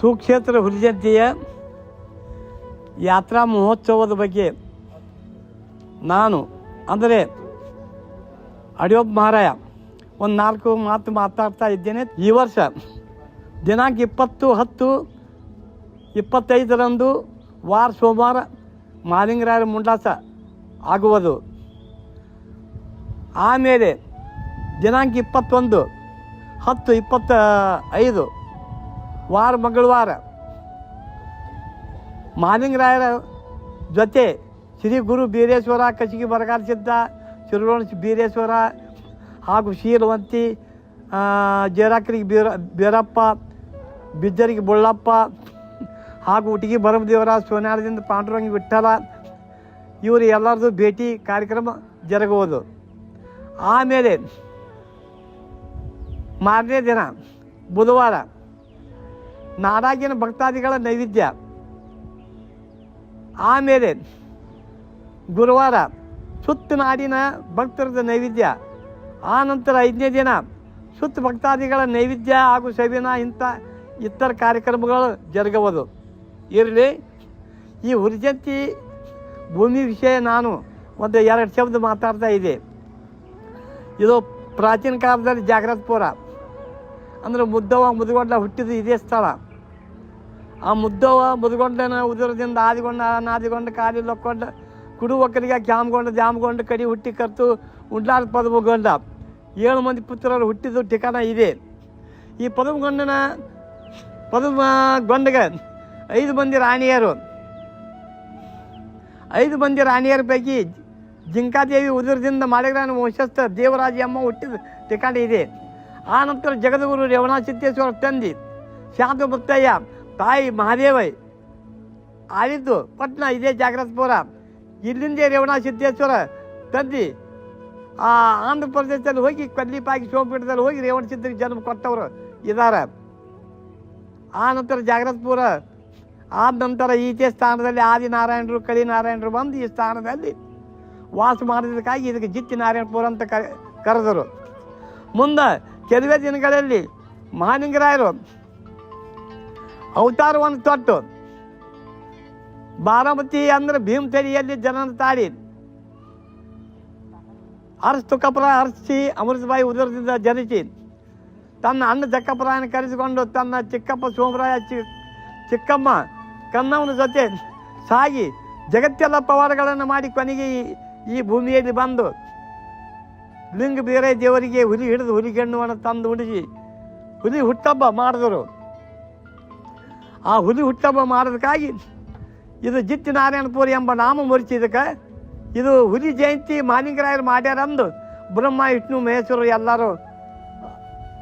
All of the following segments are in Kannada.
ಸುಕ್ಷೇತ್ರ ಹುಲಿಜಂತಿಯ ಯಾತ್ರಾ ಮಹೋತ್ಸವದ ಬಗ್ಗೆ ನಾನು, ಅಂದರೆ ಅಡಿಯೋಬ್ ಮಹಾರಾಯ, ಒಂದು ನಾಲ್ಕು ಮಾತು ಮಾತಾಡ್ತಾ ಇದ್ದೇನೆ. ಈ ವರ್ಷ ದಿನಾಂಕ ಇಪ್ಪತ್ತು ಹತ್ತು ಇಪ್ಪತ್ತೈದರಂದು ವಾರ ಸೋಮವಾರ ಮಾಲಿಂಗರಾಯರ ಮುಂಡಾಸ ಆಗುವುದು. ಆಮೇಲೆ ದಿನಾಂಕ ಇಪ್ಪತ್ತೊಂದು, ಹತ್ತು ಇಪ್ಪತ್ತ ಐದು ವಾರ, ಮಂಗಳವಾರ. ಮಾಲಿಂಗರಾಯರ ಜೊತೆ ಶ್ರೀ ಗುರು ಬೀರೇಶ್ವರ ಕಸಿಗಿ ಬರಗಾಲ ಸಿದ್ಧ ಶಿರೋಣ ಬೀರೇಶ್ವರ ಹಾಗೂ ಶೀಲವಂತಿ ಜೇರಾಕರಿಗೆ ಬೀರ, ಬೀರಪ್ಪ ಬಿದ್ದರಿಗೆ ಬುಳ್ಳಪ್ಪ ಹಾಗೂ ಉಟಿಗಿ ಬರಮದೇವರ ಸೋನಾರದಿಂದ ಪಾಂಡುರಂಗಿ ವಿಠಲ ಇವರು ಎಲ್ಲರದು ಭೇಟಿ ಕಾರ್ಯಕ್ರಮ ಜರುಗುವುದು. ಆಮೇಲೆ ಮಾರನೇ ದಿನ, ಬುಧವಾರ ನಾಡಾಗಿನ ಭಕ್ತಾದಿಗಳ ನೈವೇದ್ಯ. ಆಮೇಲೆ ಗುರುವಾರ ಸುತ್ತ ನಾಡಿನ ಭಕ್ತರದ ನೈವೇದ್ಯ. ಆ ನಂತರ ಐದನೇ ದಿನ ಸುತ್ತ ಭಕ್ತಾದಿಗಳ ನೈವೇದ್ಯ ಹಾಗೂ ಸವಿನ ಇಂಥ ಇತರ ಕಾರ್ಯಕ್ರಮಗಳು ಜರುಗಬೋದು ಇರಲಿ, ಈ ಹುರಿಜಂತಿ ಭೂಮಿ ವಿಷಯ ನಾನು ಒಂದು ಎರಡು ಶಬ್ದ ಮಾತಾಡ್ತಾ ಇದೆ ಇದು ಪ್ರಾಚೀನ ಕಾಲದಲ್ಲಿ ಜಾಗ್ರತ್ಪುರ. ಅಂದರೆ ಮುದ್ದವ ಮುದುಗೊಂಡ ಹುಟ್ಟಿದ ಇದೇ ಸ್ಥಳ. ಆ ಮುದ್ದವ ಮುದ್ಗೊಂಡನ ಉದುರದಿಂದ ಆದಿಗೊಂಡ ನಾದಿಗೊಂಡ ಕಾಲಿ ಲೊಕ್ಕೊಂಡು ಕುಡು ಒಕ್ಕಲಿಗೆ ಜಾಮ್ಗೊಂಡು ಜಾಮ್ಗೊಂಡು ಕಡಿ ಹುಟ್ಟಿ ಕರ್ತು ಉಂಡ್ಲಾದ ಪದಮಗೊಂಡ. ಏಳು ಮಂದಿ ಪುತ್ರರು ಹುಟ್ಟಿದ ಠಿಕಾಣ ಇದೆ. ಈ ಪದಮಗೊಂಡನ ಪದಮ ಗೊಂಡಗೆ ಐದು ಮಂದಿ ರಾಣಿಯರು. ಐದು ಮಂದಿ ರಾಣಿಯರ ಪೈಕಿ ಜಿಂಕಾದೇವಿ ಉದುರದಿಂದ ಮಾಳಿಗ್ರಾನ ವಂಶಸ್ಥ ದೇವರಾಜ ಅಮ್ಮ ಹುಟ್ಟಿದ ಠಿಕಾಣ ಇದೆ. ಆ ನಂತರ ಜಗದಗುರು ರೇವಣಾ ಸಿದ್ದೇಶ್ವರ ತಂದಿ ಶಾಂತ ಮುತ್ತಯ್ಯ ತಾಯಿ ಮಹಾದೇವೈ ಆಳಿದ್ದು ಪಟ್ನ ಇದೇ ಜಾಗ್ರತಪುರ ಇಲ್ಲಿಂದೇ ರೇವಣ ಸಿದ್ದೇಶ್ವರ ತಂದಿ, ಆ ಆಂಧ್ರ ಪ್ರದೇಶದಲ್ಲಿ ಹೋಗಿ ಕಲ್ಲಿಪಾಗಿ ಸೋಮಪೀಠದಲ್ಲಿ ಹೋಗಿ ರೇವಣ ಸಿದ್ಧರಿಗೆ ಜನ್ಮ ಕೊಟ್ಟವರು ಇದ್ದಾರೆ ಆ ನಂತರ ಜಾಗ್ರತಪುರ ಆದ ನಂತರ ಈಚೆ ಸ್ಥಾನದಲ್ಲಿ ಆದಿನಾರಾಯಣರು ಕಳಿನಾರಾಯಣರು ಬಂದು ಈ ಸ್ಥಾನದಲ್ಲಿ ವಾಸ ಮಾಡಿದ್ದಕ್ಕಾಗಿ ಇದಕ್ಕೆ ಜಿತ್ತಿ ನಾರಾಯಣಪುರ ಅಂತ ಕರೆದರು. ಮುಂದೆ ಕೆಲವೇ ದಿನಗಳಲ್ಲಿ ಮಹಾಲಿಂಗರಾಯರು ಅವತಾರವನ್ನು ತೊಟ್ಟು. ಬಾರಾಮತಿ ಅಂದ್ರೆ ಭೀಮತಳಿಯಲ್ಲಿ ಜನನ ತಾಳಿ. ಅರ್ಸ್ ಕಪರ ಅರಸಿ ಅಮೃತಬಾಯಿ ಉದರದಿಂದ ಜನಿಸಿ. ತನ್ನ ಅಣ್ಣ ಚಕ್ಕಪ್ಪರಾಯನ ಕರೆಸಿಕೊಂಡು ತನ್ನ ಚಿಕ್ಕಪ್ಪ ಸೋಮರಾಯ ಚಿಕ್ಕಮ್ಮ ಕನ್ನವನ ಜೊತೆ ಸಾಗಿ ಜಗತ್ತೆಲ್ಲ ಪವಾಡಗಳನ್ನು ಮಾಡಿ ಕೊನೆಗೆ ಈ- ಭೂಮಿಯಲ್ಲಿ ಬಂದು ಲಿಂಗ ಬೇರೆ ದೇವರಿಗೆ ಹುಲಿ ಹಿಡಿದು ಹುಲಿಗೆಣ್ಣುವನ್ನು ತಂದು ಉಣಿಸಿ ಹುಲಿ ಹುಟ್ಟಬ್ಬ ಮಾಡಿದರು. ಆ ಹುಲಿ ಹುಟ್ಟಬ್ಬ ಮಾಡೋದಕ್ಕಾಗಿ ಇದು ಜಿತ್ತಿ ನಾರಾಯಣಪುರಿ ಎಂಬ ನಾಮ ಮುರಿಸಿದಕ್ಕೆ ಇದು ಹುಲಿ ಜಯಂತಿ ಮಾನಿಂಗರಾಯರು ಮಾಡ್ಯಾರಂದು ಬ್ರಹ್ಮ, ವಿಷ್ಣು ಮಹೇಶ್ವರರು ಎಲ್ಲರೂ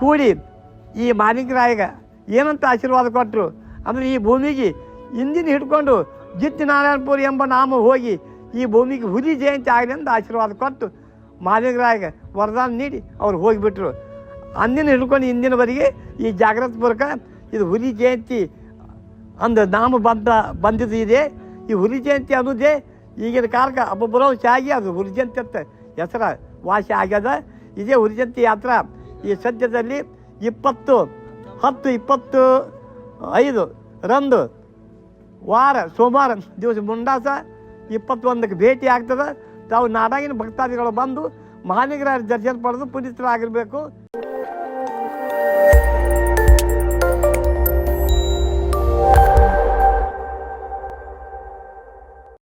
ಕೂಡಿ ಈ ಮಾನಿಂಗರಾಯಗ ಏನಂತ ಆಶೀರ್ವಾದ ಕೊಟ್ಟರು ಅಂದರೆ ಈ ಭೂಮಿಗೆ ಇಂದಿನ ಹಿಡ್ಕೊಂಡು ಜಿತ್ತಿ ನಾರಾಯಣಪುರಿ ಎಂಬ ನಾಮ ಹೋಗಿ ಈ ಭೂಮಿಗೆ ಹುಲಿ ಜಯಂತಿ ಆಗಲಿ ಅಂತ ಆಶೀರ್ವಾದ ಕೊಟ್ಟು ಮಾನಿಂಗರಾಯಗ ವರದಾನ ನೀಡಿ ಅವ್ರು ಹೋಗಿಬಿಟ್ರು. ಅಂದಿನ ಹಿಡ್ಕೊಂಡು ಇಂದಿನವರೆಗೆ ಈ ಜಾಗ್ರತ್ಪುರಕ್ಕೆ ಇದು ಹುಲಿ ಜಯಂತಿ ಅಂದು ನಾಮ ಬಂದ, ಬಂದಿದ್ದು ಇದೆ. ಈ ಹುಲಿ ಜಯಂತಿ ಅನ್ನೋದೇ ಈಗಿನ ಕಾಲಕ್ಕೆ ಬರೋ ಆಗಿ ಅದು ಹುಲಿ ಜಯಂತಿ ಅಂತ ಹೆಸರ, ವಾಸಿ ಆಗ್ಯದ. ಇದೇ ಹುಲಿ ಜಯಂತಿ ಯಾತ್ರ ಈ ಸದ್ಯದಲ್ಲಿ ಇಪ್ಪತ್ತು, ಹತ್ತು, ಇಪ್ಪತ್ತು, ಐದು, ರಂದು, ವಾರ, ಸೋಮವಾರ ದಿವಸ ಮುಂಡಾಸ ಇಪ್ಪತ್ತೊಂದಕ್ಕೆ ಭೇಟಿ ಆಗ್ತದೆ. ತಾವು ನಾಡಾಗಿನ ಭಕ್ತಾದಿಗಳು ಬಂದು ಮಹಾನಿಗರ ದರ್ಶನ ಪಡೆದು ಪುನೀತರಾಗಿರಬೇಕು.